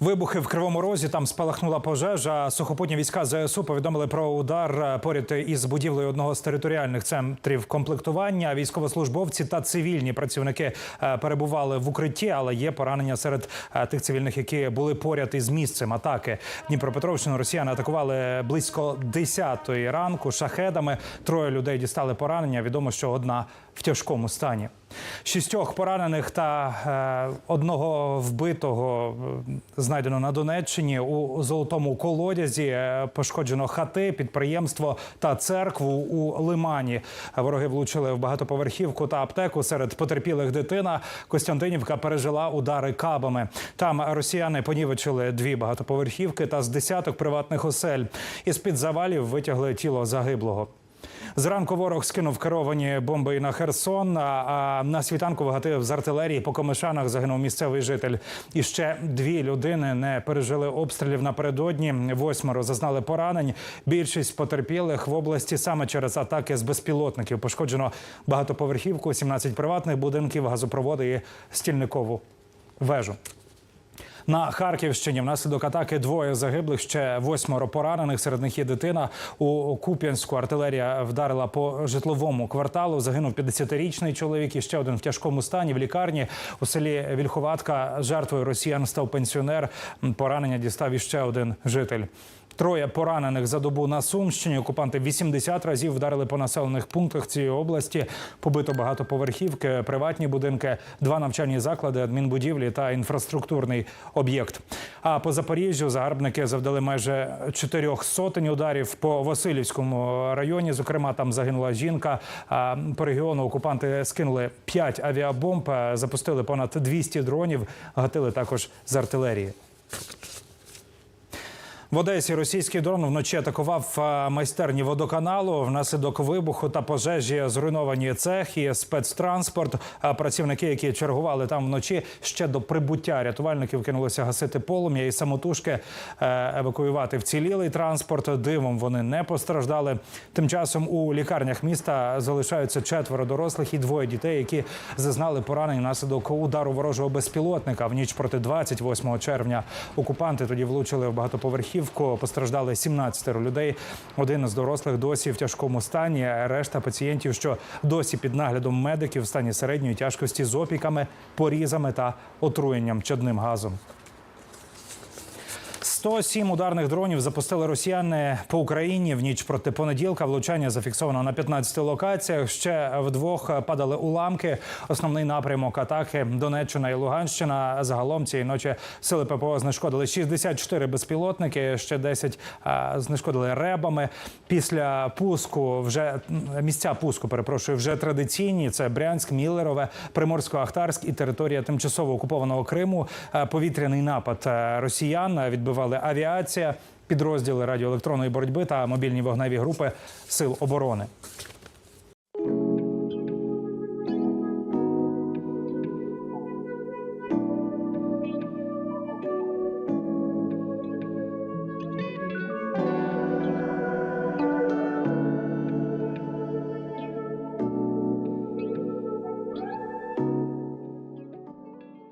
Вибухи в Кривому Розі там спалахнула пожежа. Сухопутні війська ЗСУ повідомили про удар е, поряд із будівлею одного з територіальних центрів комплектування. Військовослужбовці та цивільні працівники е, перебували в укритті, але є поранення серед е, тих цивільних, які були поряд із місцем атаки. Дніпропетровщину росіяни атакували близько 10-ї ранку шахедами. Троє людей дістали поранення. Відомо, що одна в тяжкому стані. Шістьох поранених та е, одного вбитого е, знайдено на Донеччині у золотому колодязі. Е, Пошкоджено хати, підприємство та церкву у Лимані. Вороги влучили в багатоповерхівку та аптеку. Серед потерпілих дитина Костянтинівка пережила удари кабами. Там росіяни понівечили дві багатоповерхівки та з десяток приватних осель. Із під завалів витягли тіло загиблого. Зранку ворог скинув керовані бомби на Херсон. А на світанку вигатив з артилерії по комишанах загинув місцевий житель. І ще дві людини не пережили обстрілів напередодні. Восьмеро зазнали поранень. Більшість потерпілих в області саме через атаки з безпілотників. Пошкоджено багатоповерхівку, 17 приватних будинків, газопроводи і стільникову вежу. На Харківщині внаслідок атаки двоє загиблих, ще восьмеро поранених. Серед них є дитина. У Куп'янську артилерія вдарила по житловому кварталу. Загинув 50-річний чоловік і ще один в тяжкому стані в лікарні. У селі Вільховатка жертвою росіян став пенсіонер. Поранення дістав іще один житель. Троє поранених за добу на Сумщині. Окупанти 80 разів вдарили по населених пунктах цієї області. Побито багатоповерхівки, приватні будинки, два навчальні заклади, адмінбудівлі та інфраструктурний об'єкт. А по Запоріжжю загарбники завдали майже чотирьох сотень ударів по Васильівському районі. Зокрема, там загинула жінка. А по регіону окупанти скинули 5 авіабомб, запустили понад 200 дронів, гатили також з артилерії. В Одесі російський дрон вночі атакував е, майстерні водоканалу. Внаслідок вибуху та пожежі зруйновані цехи, спецтранспорт. А працівники, які чергували там вночі, ще до прибуття рятувальників кинулися гасити полум'я і самотужки е, евакуювати вцілілий транспорт. Дивом вони не постраждали. Тим часом у лікарнях міста залишаються четверо дорослих і двоє дітей, які зазнали поранень внаслідок удару ворожого безпілотника в ніч проти 28 червня. Окупанти тоді влучили в багатоповерхівку. Постраждали 17 людей. Один з дорослих досі в тяжкому стані. Решта пацієнтів, що досі під наглядом медиків в стані середньої тяжкості з опіками, порізами та отруєнням чадним газом. 107 ударних дронів запустили росіяни по Україні в ніч проти понеділка. Влучання зафіксовано на 15 локаціях. Ще вдвох падали уламки. Основний напрямок атаки Донеччина і Луганщина. Загалом цієї ночі сили ППО знешкодили 64 безпілотники. Ще 10 знешкодили ребами. Після пуску вже місця пуску перепрошую вже традиційні. Це Брянськ, Міллерове, Приморсько-Ахтарськ і територія тимчасово окупованого Криму. Повітряний напад росіян відбивали авіація, підрозділи радіоелектронної боротьби та мобільні вогневі групи сил оборони.